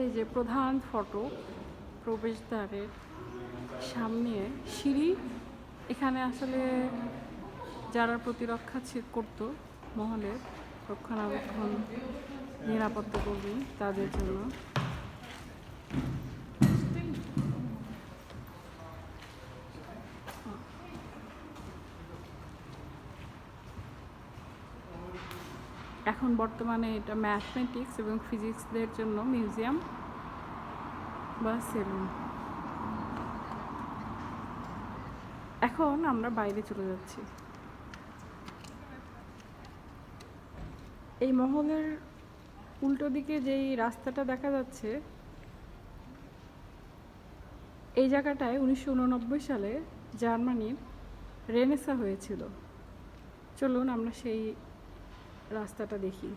এই যে প্রধান ফটো প্রবেশদ্বারের সামনে সিঁড়ি। এখানে আসলে যারা প্রতিরক্ষা করত মহলের রক্ষণাবেক্ষণ, নিরাপত্তা কর্মী, তাদের জন্য এখন বর্তমানে এটা ম্যাথমেটিক্স এবং ফিজিক্সদের জন্য মিউজিয়াম বা সেলুন এখন আমরা বাইরে চলে যাচ্ছি। এই মহলের উল্টো দিকে যেই রাস্তাটা দেখা যাচ্ছে, এই জায়গাটায় উনিশশো উননব্বই সালে জার্মানির রেনেসা হয়েছিল। চলুন আমরা সেই রাস্তাটা দেখি।